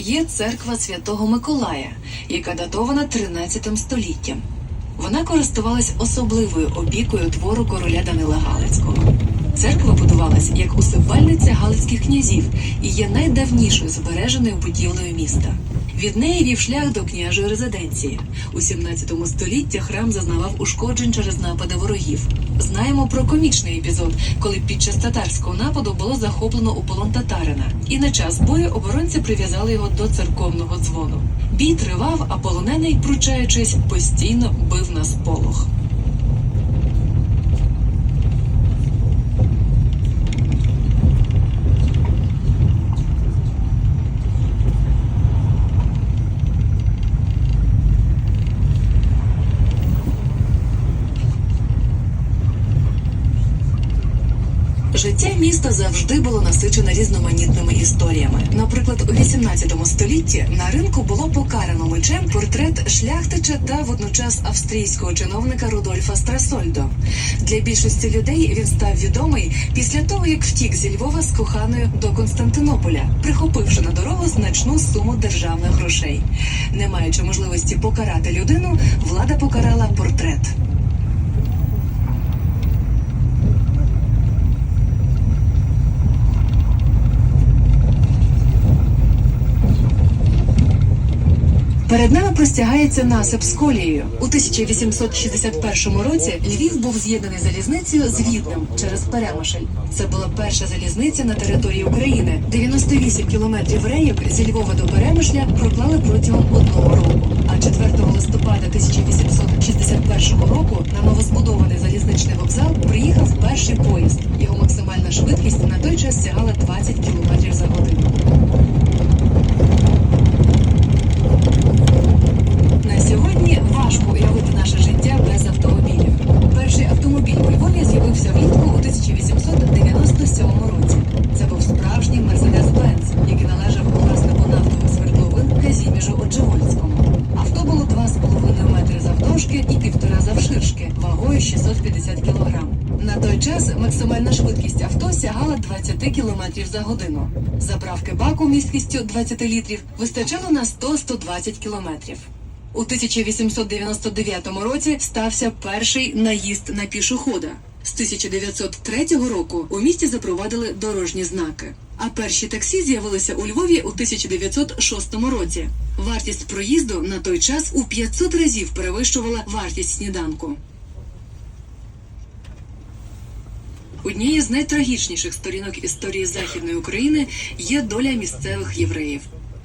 є церква Святого Миколая, яка датована 13 століттям. Вона користувалась особливою опікою твору короля Данила Галицького. Церква будувалась як усипальниця галицьких князів і є найдавнішою збереженою будівлею міста. Від неї вів шлях до княжої резиденції. У 17 столітті храм зазнавав ушкоджень через напади ворогів. Знаємо про комічний епізод, коли під час татарського нападу було захоплено у полон татарина, і на час бою оборонці прив'язали його до церковного дзвону. Бій тривав, а полонений, пручаючись, постійно бив на сполох. Життя міста завжди було насичене різноманітними історіями. Наприклад, у 18 столітті на ринку було покарано мечем портрет шляхтича та водночас австрійського чиновника Рудольфа Страсольдо. Для більшості людей він став відомий після того, як втік зі Львова з коханою до Константинополя, прихопивши на дорогу значну суму державних грошей. Не маючи можливості покарати людину, влада покарала портрет. Перед нами простягається насип з колією. У 1861 році Львів був з'єднаний залізницею з Віднем через Перемишль. Це була перша залізниця на території України. 98 кілометрів рейок зі Львова до Перемишля проклали протягом одного року. А 4 листопада 1861 року на новозбудований залізничний вокзал приїхав перший поїзд. Його максимальна швидкість на той час сягала 20 кілометрів за годину. На сьогодні важко уявити наше життя без автомобілів. Перший автомобіль у Львові з'явився влітку у 1897 році. Це був справжній Мерседес-Бенц, який належав власнику нафтових свердловин Оджевольському. Авто було 2,5 метри завдовжки і півтора завширшки, вагою 650 кг. На той час максимальна швидкість авто сягала 20 км за годину. Заправки баку місткістю 20 літрів вистачало на 100-120 км. У 1899 році стався перший наїзд на пішохода. З 1903 року у місті запровадили дорожні знаки. А перші таксі з'явилися у Львові у 1906 році. Вартість проїзду на той час у 500 разів перевищувала вартість сніданку. Однією з найтрагічніших сторінок історії Західної України є доля місцевих євреїв.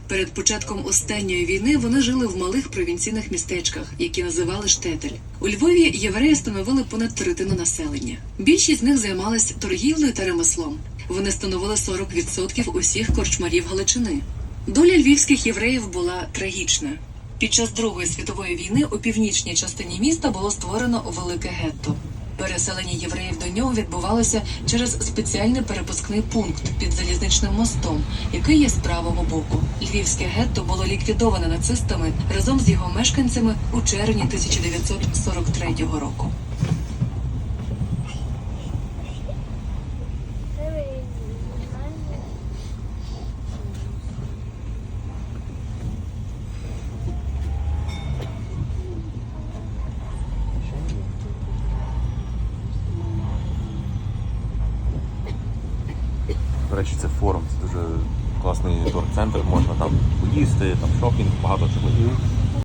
Перед початком останньої війни вони жили в малих провінційних містечках, які називали штетель. У Львові євреї становили понад третину населення. Більшість з них займалась торгівлею та ремеслом. Вони становили 40% усіх корчмарів Галичини. Доля львівських євреїв була трагічна. Під час Другої світової війни у північній частині міста було створено велике гетто. Переселення євреїв до нього відбувалося через спеціальний перепускний пункт під залізничним мостом, який є з правого боку. Львівське гетто було ліквідоване нацистами разом з його мешканцями у червні 1943 року. До речі, це форум, це дуже класний торг-центр, можна там поїсти, там шопінг, багато чого.